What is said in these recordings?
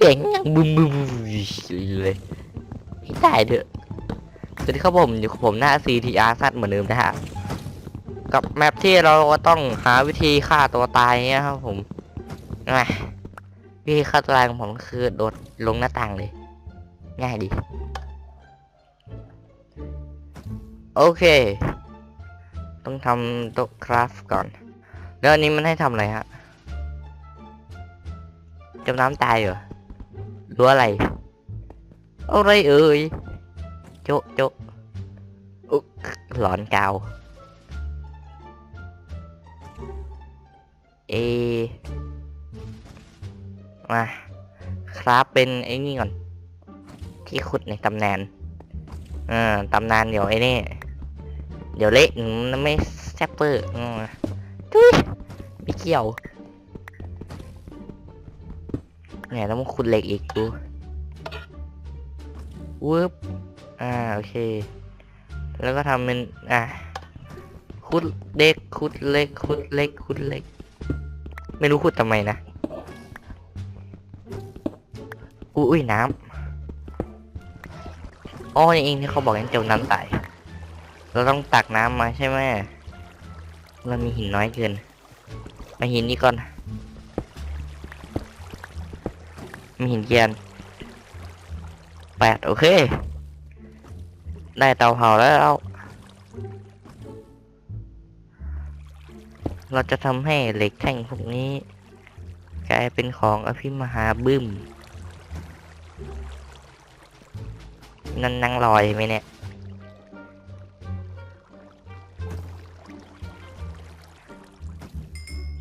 สียงย่างบึมบึมบึมเลยให้ได้เถอะสวัสดีครับผมอยู่กับผมหน้า CTR ซัดเหมือนเดิมนะฮะ กับแมปที่เราก็ต้องหาวิธีฆ่าตัวตายเนี่ยครับผมนะวิธีฆ่าตัวตายของผมคือโดดลงหน้าต่างเลย ง่ายดี โอเค ต้องทำโต๊ะคราฟก่อน แล้วอันนี้มันให้ทำอะไรฮะจมน้ำตายเหรอ รืออะไร อะไรเอ่ย โจะโจะอุ๊กหลอนกาว เอ มาครับเป็นไอ้นี่ก่อน ที่ขุดในตำนานเอ่าตำนานเดี๋ยวไอ้นี่ เดี๋ยวเละมันไม่แซ่บเปอร์อืมทุยไม่เกี่ยว เนี่ยแล้วมันขุดเหล็กอีกกูวึบอ่าโอเค แล้วก็ทำเป็นอะขุดเล็กขุดเล็กขุดเล็กขุดเล็ก ไม่รู้ขุดทำไมนะอุ้ยน้ำอ๋อนี่เองที่เขาบอกให้เจ้าน้ำตายเราต้องตักน้ำมาใช่ไหมเรามีหินน้อยเกิน มาหินนี่ก่อน มีหินเกียนแปดโอเค ได้เตาเผาแล้ว เราจะทำให้เหล็กแท่งพวกนี้ กลายเป็นของอภิมหาบึ้ม นั่นนั่งลอยไหมเนี่ย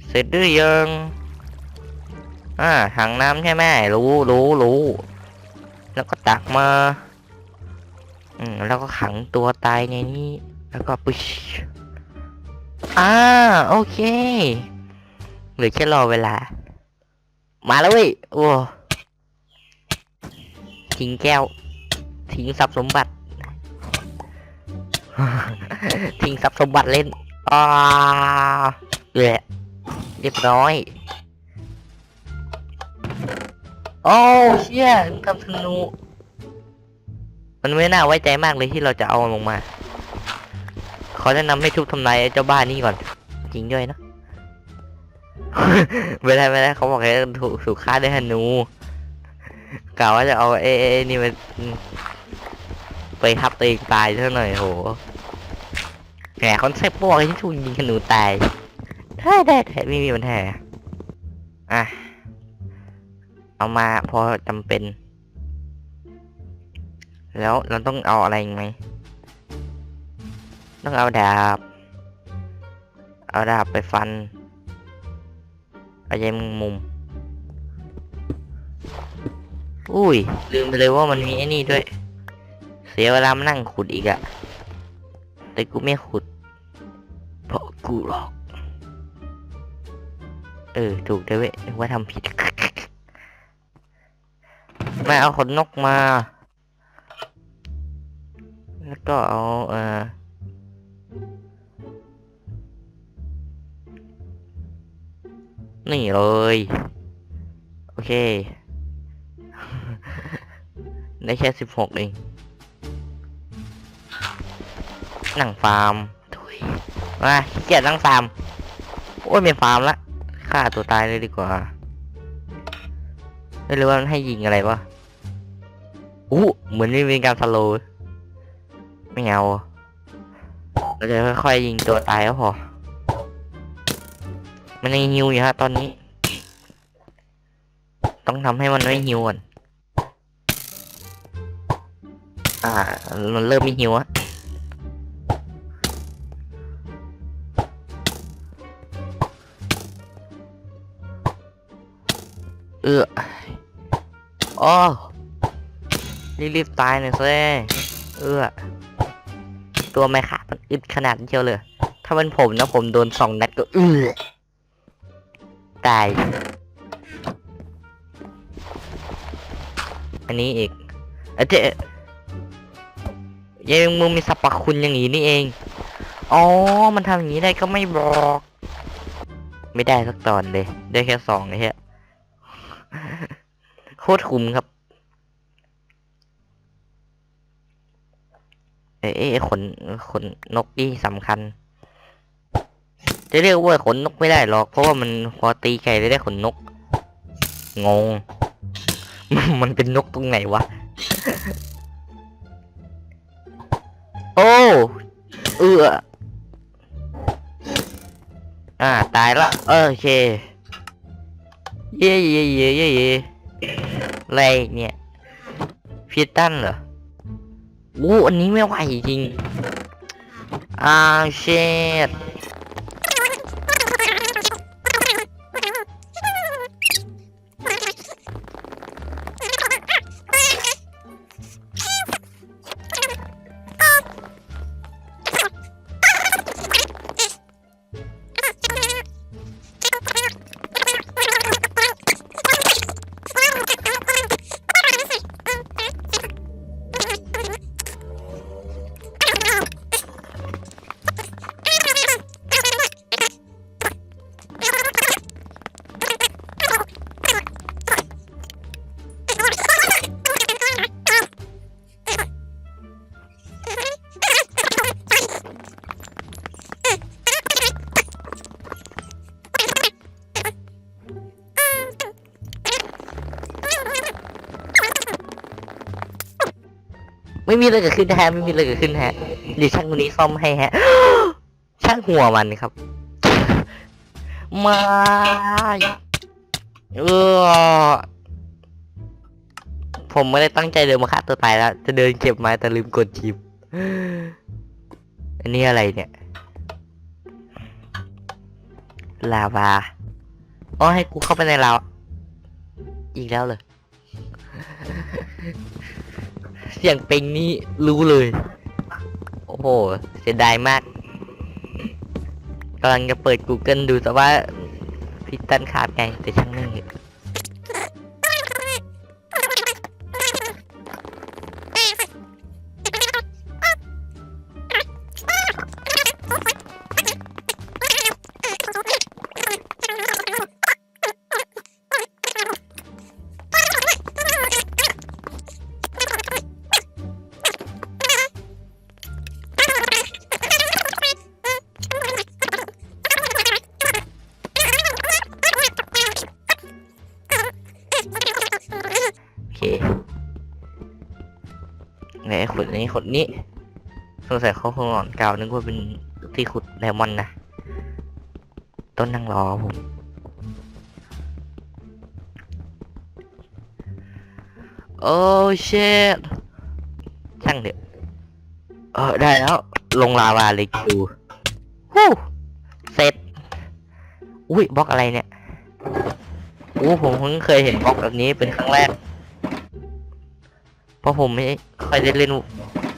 เสร็จหรือยัง อ่าถังน้ำใช่ไหมรู้รู้รู้แล้วก็ตักมา อืมแล้วก็ขังตัวตายในนี้ แล้วก็ปุ๊ชอ่าโอเคเหลือแค่รอเวลา มาแล้วเว้ยโอ้ทิ้งแก้ว ทิ้งทรัพย์สมบัติ ทิ้งทรัพย์สมบัติเล่นอ่าเลยเรียบร้อย อ้เชี่ยทำธนู มันไม่น่าไว้ใจมากเลยที่เราจะเอาลงมา ขอแนะนำให้ทุบทำลายไอ้เจ้าบ้านนี่ก่อน จริงด้วยเนอะไม่ได้ไม่ได้เขาบอกให้ถูกถูกฆ่าด้วยธนูกล่าวว่าจะเอาเอ้เอ้นี่มันไปทับตัวเองตายเท่าหน่อยโหแหมคอนเซ็ปต์บอกให้ถูกยิงธนูตายได้ได้ได้ไม่มีปัญหาอะ เอามาพอจำเป็น แล้วเราต้องเอาอะไรไหม ต้องเอาดาบ เอาดาบไปฟัน เอาใยมุมมุม อุ้ย ลืมไปเลยว่ามันมีไอ้นี่ด้วย เสียเวลามานั่งขุดอีกอะแต่กูไม่ขุด เพราะกูหรอก เออ ถูกด้เว้ยว่าทำผิด มาเอาขนนกมา แล้วก็เอาเอ่อนี่เลย โอเค ได้แค่สิบหกเอง นั่งฟาร์มถุยมาขี้เกียจนั่งฟาร์ม โอ้ยไม่ฟาร์มละฆ่าตัวตายเลยดีกว่า ไม่รู้ว่ามันให้ยิงอะไรวะ อู้เหมือนไม่มีการสโลว์ไม่เอาเราจะค่อยๆยิงตัวตายก็พอ มันยังฮิวอยู่ฮะตอนนี้ ต้องทำให้มันไม่ฮิวก่อนอ่า มันเริ่มไม่ฮิวอะเอออ๋อ รีบๆตายหน่อยซิเออตัวไม่ขามันอึดขนาดเชียวเลย ถ้าเป็นผมนะผมโดนสองนัดก็เออตาย อันนี้อีกเอเจ๊ยังมึงมีสรรพคุณอย่างนี้นี่เอง อ๋อ มันทำอย่างนี้ได้ก็ไม่บอก ไม่ได้สักตอนเลย ได้แค่สองไอ้เหี้ยโคตรคุ้มครับ เอ้ยเอ้ยขนขนนกนี่สำคัญ จะเรียกว่าขนนกไม่ได้หรอก เพราะว่ามันพอตีไก่ได้ขนนก งง มันเป็นนกตรงไหนวะ โอ้ เอืออ่า ตายละโอเค เย่เย่เย่เย่เย่อะไรเนี่ยพิตันเหรอ อู้อันนี้ไม่ไหวจริง อ่าเชด ไม่มีอะไรเกิดขึ้นแฮะไม่มีอะไรเกิดขึ้นแฮะดี๋ยวช่างคนนี้ซ่อมให้ฮะ ช่างหัวมันครับ มาเออผมไม่ได้ตั้งใจเดินมาฆ่าตัวตายแล้ว จะเดินเก็บไม้แต่ลืมกดชิปอันนี้อะไรเนี่ย ลาวาอ๋อให้กูเข้าไปในลาวอีกแล้วเลย เสียงเป็งนี่รู้เลย โอ้โห เสียดายมากกำลังจะเปิด Google ดูแต่ว่าพิตันคาบไงแต่ช่างไม่ง ไหนขุดนี้ขุดนี้สงสัยเขาคงหลอนเก่านึกว่าเป็นที่ขุดไดมอนด์นะ ต้นนั่งรอผมโอ้เชดช่างเถอะเออได้แล้ว ลงลาวาเลยดูฮู้เสร็จ อุ้ยบล็อกอะไรเนี่ย โอ้ผมเพิ่งเคยเห็นบล็อกแบบนี้เป็นครั้งแรก เพราะผมไม่ค่อยได้เล่น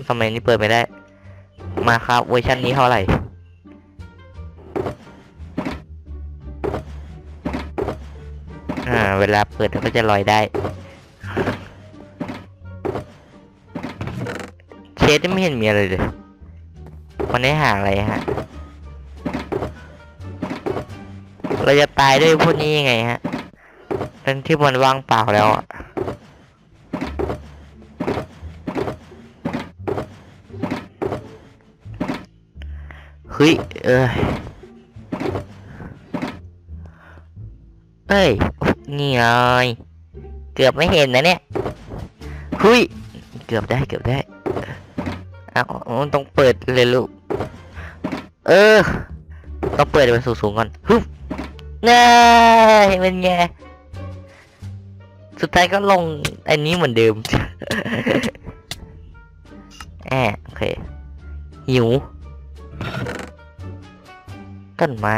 สมัยนี้เปิดไม่ได้ มาครับเวอร์ชันนี้เท่าไหร่อ่าเวลาเปิดก็จะลอยได้เคสไม่เห็นมีอะไรเลยมันได้หาอะไรฮะ เราจะตายด้วยพวกนี้ยังไงฮะทั้งที่มันว่างเปล่าแล้วอะ ฮ้ย เอ้ย เอ้ยนี่ไงเกือบไม่เห็นนะเนี่ยเฮ้ย เกือบได้เกือบได้เอาต้องเปิดเลยลูก เออ ต้องเปิดมันสูงๆก่อนฮึบน่าเป็นไงสุดท้ายก็ลงอันนี้เหมือนเดิมแอบโอเคหิว ต้นไม้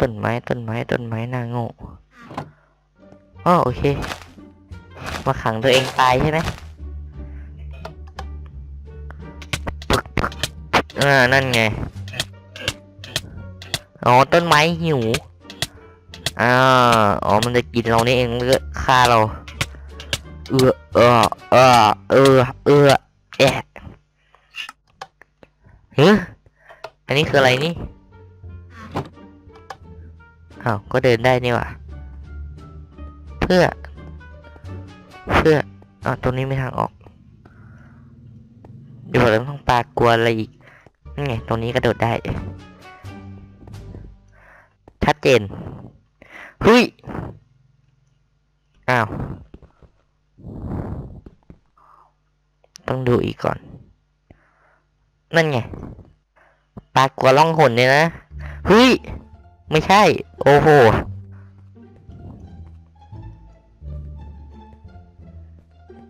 ต้นไม้ ต้นไม้ ต้นไม้นาโง่อ๋อโอเค มาขังตัวเองตายใช่ไหมอ่า นั่นไง อ๋อ ต้นไม้หิว อ่า อ๋อ มันจะกินเรานี่เองมันก็ฆ่าเรา เออเออเออเออเออแอะเฮ้ อันนี้คืออะไรนี่ อ้าว ก็เดินได้นี่ว่าเพื่อ เพื่ออ่าตรงนี้ไม่ทางออก เดี๋ยวเราต้องปลากลัวอะไรอีกนี่ไง ตรงนี้กระโดดได้ ชัดเจนเฮ้ย อ้าว ต้องดูอีกก่อน นั่นไง ปลากลัวล่องหนเนี่ยนะเฮ้ยไม่ใช่ โอ้โห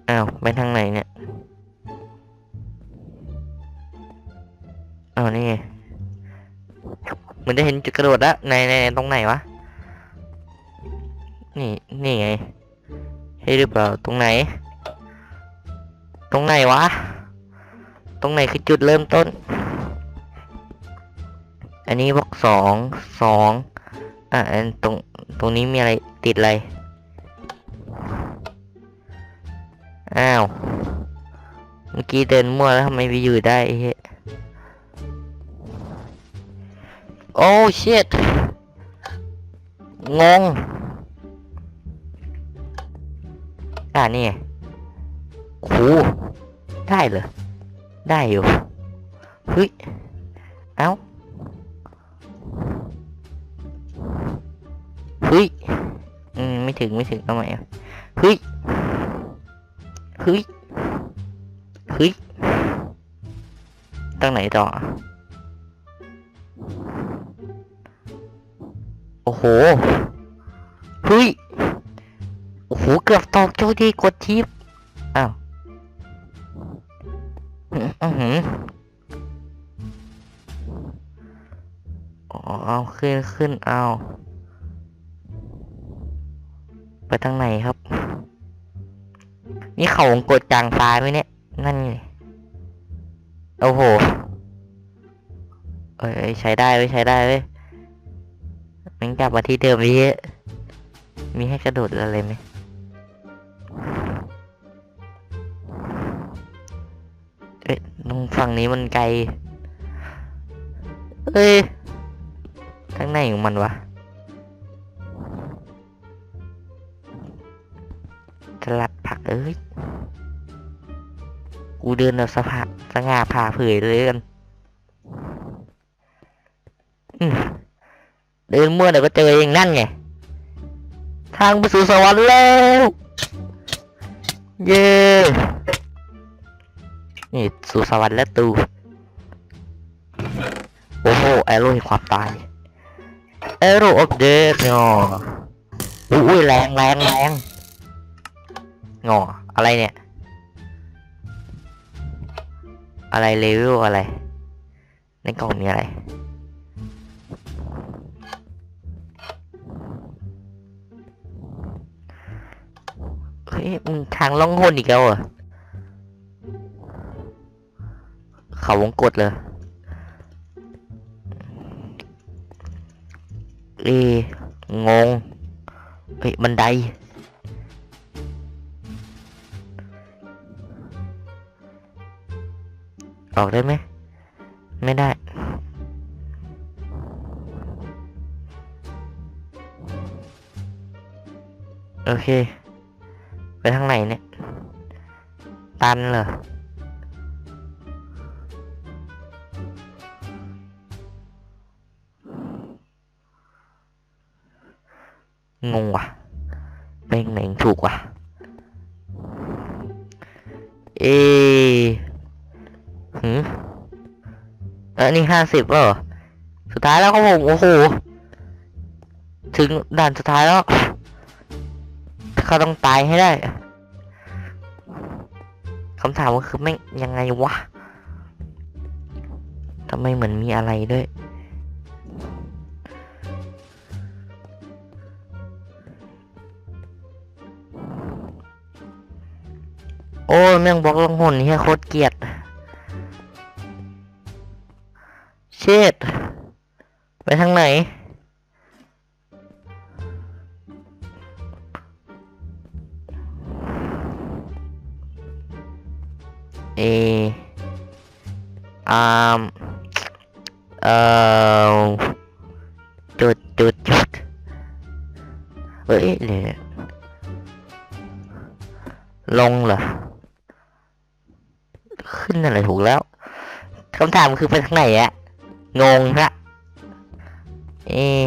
อ้าวไปทางไหนเนี่ยอ้าวนี่ไงเหมือนจะเห็นจุดกระโดดแล้วในในตรงไหนวะนี่นี่ไงใช่หรือเปล่าตรงไหน ตรงไหนวะ ตรงไหนคือจุดเริ่มต้น อันนี้บอกสองสองอะตรงตรงนี้มีอะไรติดอะไร อ้าว เมื่อกี้เดินมั่วแล้วทำไมไปอยู่ได้ไอ้เฮ้ยโอ้ชิตงง อ่านี่ไงโหได้เหรอ ได้อยู่เฮ้ย เอ้า ฮ้ยอืมไม่ถึงไม่ถึงเอาใหม่อะเฮ้ยเฮ้ยเฮ้ยตั้งไหนต่อ โอ้โหเฮ้ยโอ้โห เกือบตอกโจดีกดทิปอ้าวอื้อหืออ๋อเอาขึ้นขึ้นเอา ไปทางไหนครับ นี่เขาวงกดกลางฟ้าไหมเนี่ย นั่นไงโอ้โหเอ้ยเอ้ยใช้ได้เว้ยใช้ได้เว้ยมันกลับมาที่เดิมพี่มีให้กระโดดอะไรไหมเอ้ยตรงฝั่งนี้มันไกล เอ้ยทางไหนของมันวะ สลัดผักเอ้ย กูเดินแบบสภาสง่าผ่าเผยเลยกันเดินมั่วเดี๋ยวก็เจอเองนั่นไง ทางไปสู่สวรรค์แล้ว เย้นี่สู่สวรรค์แล้วตู โอ้โหแอโร่แห่งความตายแอโร่ออฟเดธเนาะอุ้ยแรงแรงแรง งออะไรเนี่ย อะไรเลเวลอะไร ในกล่องมีอะไร เฮ้ยมึงทางล่องหนอีกแล้วเหรอเขาวงกดเลยเองง เฮ้ยบันได ออกได้ไหม ไม่ได้ โอเค ไปทางไหนเนี่ย ตันเหรองงว่ะเป็นไหนถูกว่ะ เอ อันนี้ห้าสิบเหรอสุดท้ายแล้วครับผมโอ้โหถึงด่านสุดท้ายแล้วเขาต้องตายให้ได้คำถามก็คือแม่งยังไงวะทำไมเหมือนมีอะไรด้วย โอ้แม่งบล็อกลงหุ่นเฮียโคตรเกลียด เชิดไปทางไหน เออามเอ่อจุดจุดจุดเอ้ยเดี๋ยลงเหรอ ขึ้นอะไรถูกแล้วคำถามคือไปทางไหนอะ งงฮะเอะ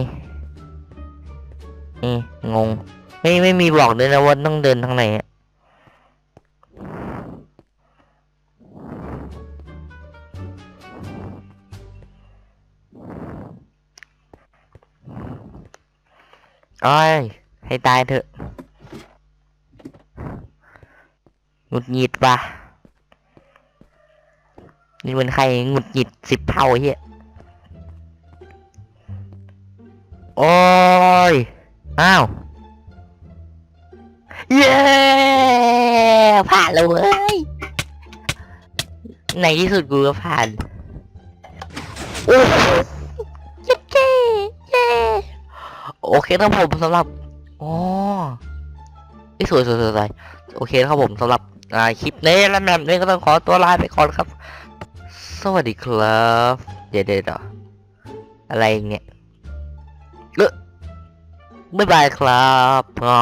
เอะงง ไม่ไม่มีบอกเลยนะว่าต้องเดินทางไหนอะอ้อยให้ตายเถอะหงุดหงิดปะนี่มันใครหงุดหงิดสิบเท่าเฮีย โอ้ย อ้าว เย้ผ่านแล้วเว้ย ในที่สุดกูก็ผ่านโอ้ยเย้เย้เย้โอเคครับผมสำหรับอ๋อเอ้สวยสวยสวยโอเคครับผมสำหรับคลิปนี้และแบบนี้ก็ต้องขอตัวลาไปก่อนครับ สวัสดีครับ เดี๋ยวเดี๋ยวเดี๋ยวอะไรเนี่ย เออบ๊ายบายครับอ่า